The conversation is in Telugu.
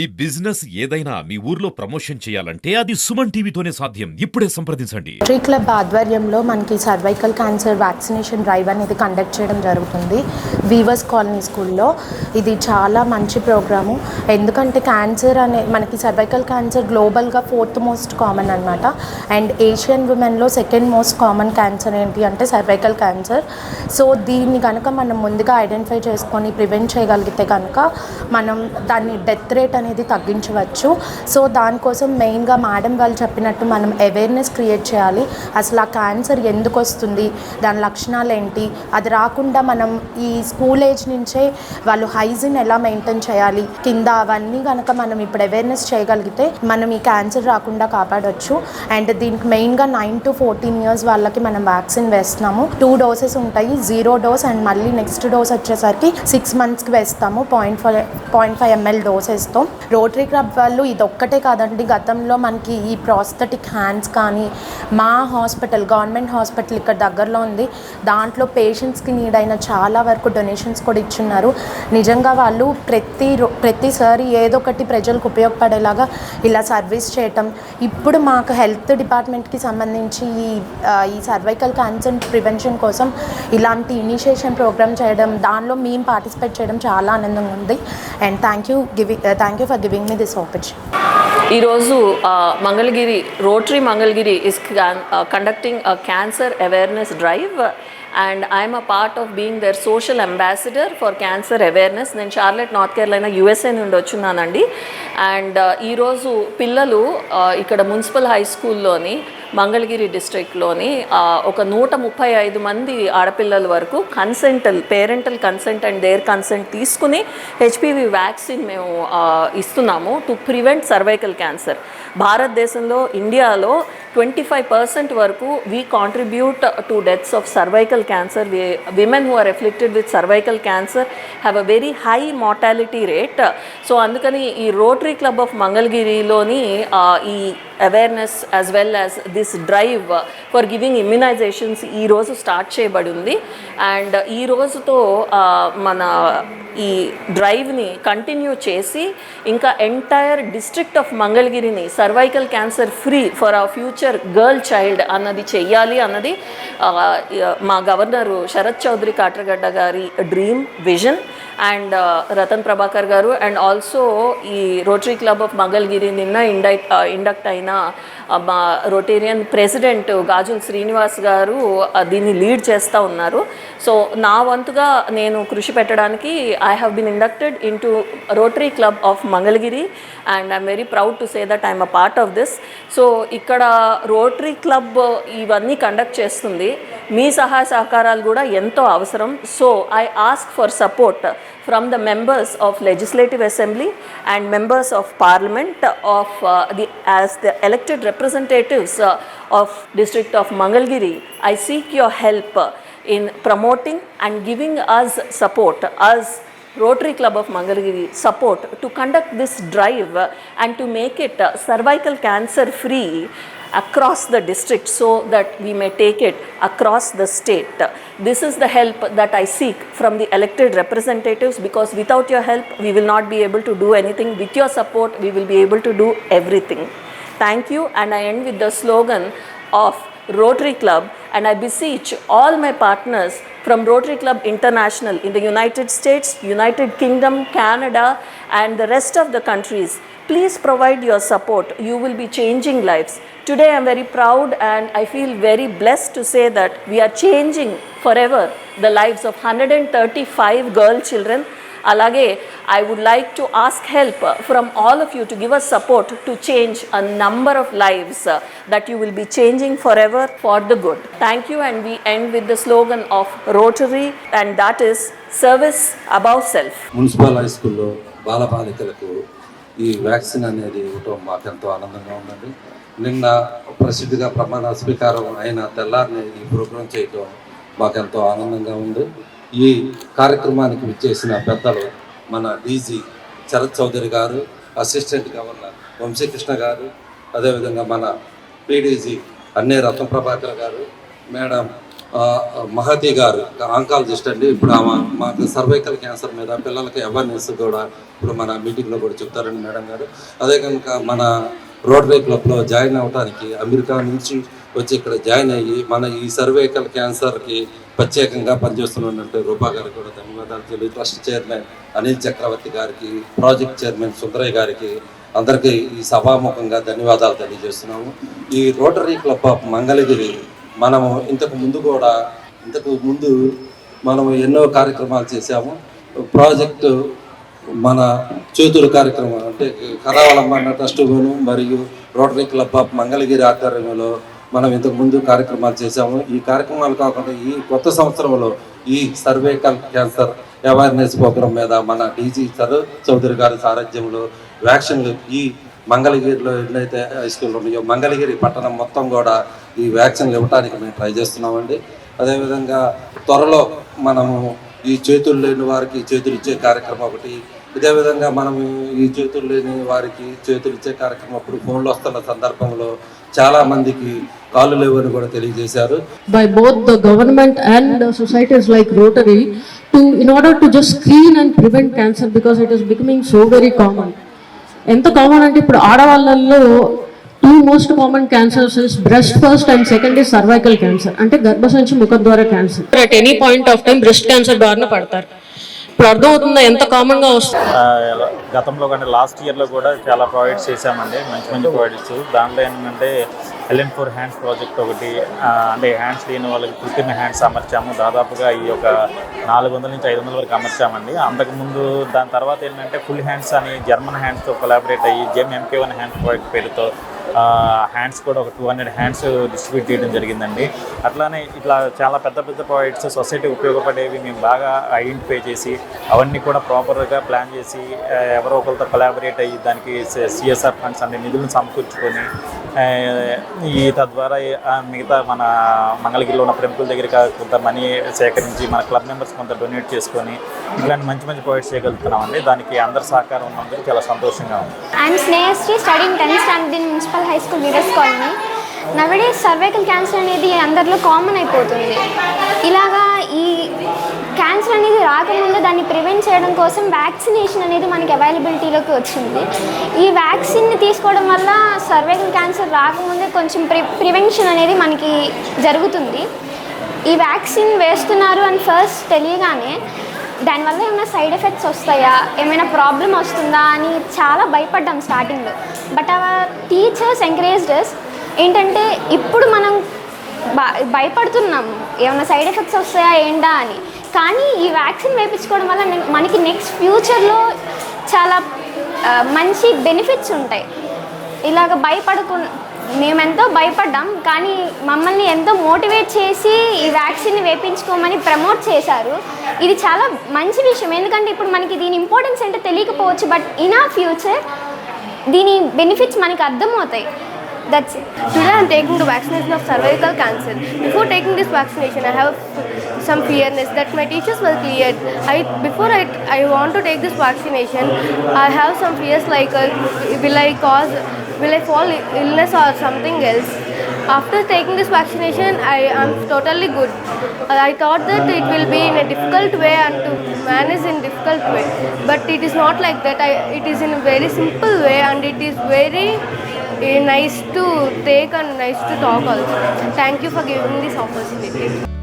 ఈ బిజినెస్ ఏదైనా మీ ఊర్లో ప్రమోషన్ చేయాలంటే అది సుమన్ టీవీతోనే సాధ్యం. ఇప్పుడే సంప్రదించండి. ట్రీ క్లబ్ ఆధ్వర్యంలో మనకి సర్వైకల్ క్యాన్సర్ వ్యాక్సినేషన్ డ్రైవ్ అనేది కండక్ట్ చేయడం జరుగుతుంది. వీవర్స్ కాలనీ స్కూల్లో. ఇది చాలా మంచి ప్రోగ్రాము. ఎందుకంటే క్యాన్సర్ అనే మనకి సర్వైకల్ క్యాన్సర్ గ్లోబల్గా ఫోర్త్ మోస్ట్ కామన్ అనమాట అండ్ ఏషియన్ ఉమెన్లో సెకండ్ మోస్ట్ కామన్ క్యాన్సర్ ఏంటి అంటే సర్వైకల్ క్యాన్సర్. సో దీన్ని కనుక మనం ముందుగా ఐడెంటిఫై చేసుకొని ప్రివెంట్ చేయగలిగితే కనుక మనం దాన్ని డెత్ రేట్ అనేది తగ్గించవచ్చు. సో దానికోసం మెయిన్గా మేడం వాళ్ళు చెప్పినట్టు మనం అవేర్నెస్ క్రియేట్ చేయాలి. అసలు ఆ క్యాన్సర్ ఎందుకు వస్తుంది? దాని లక్షణాలు ఏంటి? అది రాకుండా మనం ఈ స్కూల్ ఏజ్ నుంచే వాళ్ళు హైజీన్ ఎలా మెయింటైన్ చేయాలి? కింద అవన్నీ కనుక మనం ఇప్పుడు అవేర్నెస్ చేయగలిగితే మనం ఈ క్యాన్సర్ రాకుండా కాపాడవచ్చు అండ్ దీనికి మెయిన్గా నైన్ టు ఫోర్టీన్ ఇయర్స్ వాళ్ళకి మనం వ్యాక్సిన్ వేస్తున్నాము. టూ డోసెస్ ఉంటాయి. జీరో డోస్ అండ్ మళ్ళీ నెక్స్ట్ డోస్ వచ్చేసరికి సిక్స్ మంత్స్కి వేస్తాము. Point five point five ML డోసెస్తో Rotary club వాళ్ళు ఇదొక్కటే కాదండి. గతంలో మనకి ఈ ప్రాస్థెటిక్ హ్యాండ్స్ కానీ మా హాస్పిటల్ గవర్నమెంట్ హాస్పిటల్ ఇక్కడ దగ్గరలో ఉంది. దాంట్లో పేషెంట్స్కి నీడ్ అయిన చాలా వరకు డొనేషన్స్ కూడా ఇచ్చున్నారు. నిజంగా వాళ్ళు ప్రతి రో- ప్రతిసారి ఏదో ఒకటి ప్రజలకు ఉపయోగపడేలాగా ఇలా సర్వీస్ చేయటం. ఇప్పుడు మాకు హెల్త్ డిపార్ట్మెంట్కి సంబంధించి ఈ ఈ సర్వైకల్ క్యాన్సర్ ప్రివెన్షన్ కోసం ఇలాంటి ఇనిషియేషన్ ప్రోగ్రామ్ చేయడం దానిలో మేము పార్టిసిపేట్ చేయడం చాలా ఆనందంగా ఉంది. And thank you giving thank you for giving me this opportunity ఈరోజు Mangalagiri rotary Mangalagiri is conducting a cancer awareness drive and I'm a part of being their social ambassador for cancer awareness నేను చార్లెట్ నార్త్ కేరళైనా యూఎస్ఏ నుండి వచ్చున్నానండి. అండ్ uh, ఈరోజు పిల్లలు uh, ఇక్కడ మున్సిపల్ హై స్కూల్లోని మంగళగిరి డిస్ట్రిక్ట్లోని ఒక నూట ముప్పై ఐదు మంది ఆడపిల్లల వరకు consental parental consent and their consent తీసుకుని హెచ్పివి వ్యాక్సిన్ మేము ఇస్తున్నాము టు ప్రివెంట్ సర్వైకల్ క్యాన్సర్. భారతదేశంలో ఇండియాలో ట్వంటీ ఫైవ్ పర్సెంట్ వరకు we contribute to deaths of cervical cancer women who are afflicted with cervical cancer have a very high mortality rate so అందుకని ఈ రోటరీ క్లబ్ ఆఫ్ మంగళగిరిలోని ఈ awareness as well as this drive for giving immunisations ఈరోజు స్టార్ట్ చేయబడి ఉంది. అండ్ ఈ రోజుతో మన ఈ డ్రైవ్ని కంటిన్యూ చేసి ఇంకా entire district of మంగళగిరిని cervical cancer free for a future girl child అన్నది చెయ్యాలి అన్నది మా గవర్నరు శరత్ చౌదరి కాట్రగడ్డ గారి dream vision and Ratan Prabhakar గారు అండ్ ఆల్సో ఈ రోటరీ క్లబ్ ఆఫ్ మంగళగిరి నిన్న ఇండక్ట్ ఇండక్ట్ అయిన మా రొటేరియన్ ప్రెసిడెంట్ గాజుల్ శ్రీనివాస్ గారు దీన్ని లీడ్ చేస్తూ ఉన్నారు. సో నా వంతుగా నేను కృషి పెట్టడానికి I have been inducted into Rotary club of Mangalagiri and I'm very proud to say that I'm a part of this so ఇక్కడ రోటరీ క్లబ్ ఇవన్నీ కండక్ట్ చేస్తుంది. మీ సహాయ సహకారాలు కూడా ఎంతో అవసరం. So I ask for support from the members of legislative assembly and members of parliament of uh, the as the elected representatives uh, of district of mangalgiri. I seek your help uh, in promoting and giving us support us Rotary Club of Mangalgiri support to conduct this drive uh, and to make it uh, cervical cancer free across the district so that we may take it across the state. This is the help that I seek from the elected representatives because without your help, we will not be able to do anything. With your support, we will be able to do everything. Thank you, and I end with the slogan of Rotary Club, and I beseech all my partners from Rotary Club International in the United States, United Kingdom, Canada, and the rest of the countries. Please provide your support. You will be changing lives. Today, I'm very proud and I feel very blessed to say that we are changing forever the lives of 135 girl children. అలాగే I would like to ask help from all of you to give us support to change a number of lives that you will be changing forever for the good thank you and we end with the slogan of Rotary and that is service above self municipal high స్కూల్లో బాలబాలికలకు ఈ వ్యాక్సిన్ అనేది ఇవ్వటం ఎంతో ఆనందంగా ఉందండి నిన్న ప్రసిద్ధిగా ప్రమాణ స్వీకారం అయిన తెల్లారిని ఈ ప్రోగ్రాం చేయటం మాకు ఎంతో ఆనందంగా ఉంది ఈ కార్యక్రమానికి విచ్చేసిన పెద్దలు మన డీజీ శరత్ చౌదరి గారు అసిస్టెంట్ గవర్నర్ వంశీకృష్ణ గారు అదేవిధంగా మన పీడీజీ అన్నే రత్న ప్రభాకర్ గారు మేడం మహతి గారు ఆంకాలజిస్ట్ అండి. ఇప్పుడు ఆమె మాకు సర్వైకల్ క్యాన్సర్ మీద పిల్లలకి అవేర్నెస్ కూడా ఇప్పుడు మన మీటింగ్లో కూడా చెప్తారండి మేడం గారు. అదే కనుక మన రోటరీ క్లబ్లో జాయిన్ అవడానికి అమెరికా నుంచి వచ్చి ఇక్కడ జాయిన్ అయ్యి మన ఈ సర్వైకల్ క్యాన్సర్కి ప్రత్యేకంగా పనిచేస్తున్నట్టు రూపా గారికి కూడా ధన్యవాదాలు తెలియదు ట్రస్ట్ చైర్మన్ అనిల్ చక్రవర్తి గారికి ప్రాజెక్ట్ చైర్మన్ సుందరయ్య గారికి అందరికీ ఈ సభాముఖంగా ధన్యవాదాలు తెలియజేస్తున్నాము. ఈ రోటరీ క్లబ్ ఆఫ్ మంగళగిరి మనము ఇంతకు ముందు కూడా ఇంతకు ముందు మనము ఎన్నో కార్యక్రమాలు చేశాము. ప్రాజెక్టు మన చేతుల కార్యక్రమం అంటే కథావలంబన ట్రస్టును మరియు రోటరీ క్లబ్ ఆఫ్ మంగళగిరి ఆధ్వర్యంలో మనం ఇంతకు ముందు కార్యక్రమాలు చేశాము. ఈ కార్యక్రమాలు కాకుండా ఈ కొత్త సంవత్సరంలో ఈ సర్వేకల్ క్యాన్సర్ అవేర్నెస్ ప్రోగ్రామ్ మీద మన డీజీ సరు చౌదరి గారి సారథ్యంలో వ్యాక్సిన్లు ఈ మంగళగిరిలో ఎన్నైతే హై స్కూల్ ఉన్నాయో మంగళగిరి పట్టణం మొత్తం కూడా ఈ వ్యాక్సిన్లు ఇవ్వడానికి మేము ట్రై చేస్తున్నామండి. అదేవిధంగా త్వరలో మనము ఈ చేతులు లేని వారికి చేతులు ఇచ్చే కార్యక్రమం ఒకటి ఇదే విధంగా మనము ఈ చేతులు లేని వారికి చేతులు ఇచ్చే కార్యక్రమం అప్పుడు ఫోన్లు వస్తున్న సందర్భంలో చాలా మందికి కాళ్ళు లేవని కూడా తెలియజేశారు. By both the government and uh, societies like Rotary to in order to just screen and prevent cancer because it is becoming so very common. ఎంత కామన్ అంటే ఇప్పుడు ఆడవాళ్ళల్లో two most common cancers is breast first and second is cervical cancer అంటే గర్భసంచి ముఖద్వార cancer at any point of time breast cancer బారిన పడతారు. ఇప్పుడు అర్థమవుతుందా ఎంత కామన్గా వస్తుంది గతంలో కానీ లాస్ట్ ఇయర్లో కూడా చాలా ప్రొవైడ్స్ చేశామండి. మంచి మంచి ప్రొవైడ్స్ దాంట్లో ఏంటంటే ఎల్ఎన్ ఫోర్ హ్యాండ్స్ ప్రాజెక్ట్ ఒకటి అంటే హ్యాండ్స్ లేని వాళ్ళకి కృత్రిమ హ్యాండ్స్ అమర్చాము. దాదాపుగా ఈ యొక్క నాలుగు వందల నుంచి ఐదు వందల వరకు అమర్చామండి. అంతకుముందు దాని తర్వాత ఏంటంటే ఫుల్ హ్యాండ్స్ అని జర్మన్ హ్యాండ్స్తో కొలాబరేట్ అయ్యి జెమ్ ఎంకే వన్ హ్యాండ్స్ ప్రాజెక్ట్ పేరుతో హ్యాండ్స్ కూడా ఒక టూ హండ్రెడ్ హ్యాండ్స్ డిస్ట్రిబ్యూట్ చేయడం జరిగిందండి. అట్లానే ఇట్లా చాలా పెద్ద పెద్ద ప్రాజెక్ట్స్ సొసైటీ ఉపయోగపడేవి మేము బాగా ఐడెంటిఫై చేసి అవన్నీ కూడా ప్రాపర్గా ప్లాన్ చేసి ఎవరో ఒకరితో కొలాబరేట్ అయ్యి దానికి సిఎస్ఆర్ ఫండ్స్ అనే నిధులను సమకూర్చుకొని ఈ తద్వారా మిగతా మన మంగళగిరిలో ఉన్న ప్రముఖుల దగ్గర కొంత మనీ సేకరించి మన క్లబ్ మెంబర్స్ కొంత డొనేట్ చేసుకొని ఇట్లాంటి మంచి మంచి ప్రొవైడ్ చేయగలుగుతున్నామండి. దానికి అందరి సహకారం ఉన్నందుకు చాలా సంతోషంగా ఉంది. I'm Snehasri study tenth standard municipal high school School, Vidas colony. Nowadays cervical cancer అనేది అందరిలో కామన్ అయిపోతుంది. ఇలాగా ఈ క్యాన్సర్ అనేది రాకముందు దాన్ని ప్రివెంట్ చేయడం కోసం వ్యాక్సినేషన్ అనేది మనకి అవైలబిలిటీలోకి వచ్చింది. ఈ వ్యాక్సిన్ని తీసుకోవడం వల్ల సర్వైకల్ క్యాన్సర్ రాకముందే కొంచెం ప్రి ప్రివెన్షన్ అనేది మనకి జరుగుతుంది. ఈ వ్యాక్సిన్ వేస్తున్నారు అని ఫస్ట్ తెలియగానే దానివల్ల ఏమైనా సైడ్ ఎఫెక్ట్స్ వస్తాయా? ఏమైనా ప్రాబ్లం వస్తుందా అని చాలా భయపడ్డాం స్టార్టింగ్లో బట్ అవ టీచర్స్ ఎంకరేజ్డస్ ఏంటంటే ఇప్పుడు మనం బ- భయపడుతున్నాము. ఏమైనా సైడ్ ఎఫెక్ట్స్ వస్తాయా ఏంటా అని. కానీ ఈ వ్యాక్సిన్ వేయించుకోవడం వల్ల మనకి నెక్స్ట్ ఫ్యూచర్లో చాలా మంచి బెనిఫిట్స్ ఉంటాయి. ఇలాగ భయపడకు మేమెంతో భయపడ్డాం కానీ మమ్మల్ని ఎంతో మోటివేట్ చేసి ఈ వ్యాక్సిన్ని వేపించుకోమని ప్రమోట్ చేశారు. ఇది చాలా మంచి విషయం. ఎందుకంటే ఇప్పుడు మనకి దీని ఇంపార్టెన్స్ ఏంటో తెలియకపోవచ్చు బట్ ఇన్ ఆ ఫ్యూచర్ దీని బెనిఫిట్స్ మనకి అర్థమవుతాయి that's it Today I am taking the vaccination of cervical cancer. Before taking this vaccination, I have some fearness that my teachers were cleared. I before I, I want to take this vaccination, I have some fears like uh, will I cause will I fall illness or something else. After taking this vaccination, I am totally good. I thought that it will be in a difficult way and to manage in difficult way, but it is not like that. I, it is in a very simple way and it is very eh, nice to take and nice to talk also. Thank you for giving this opportunity.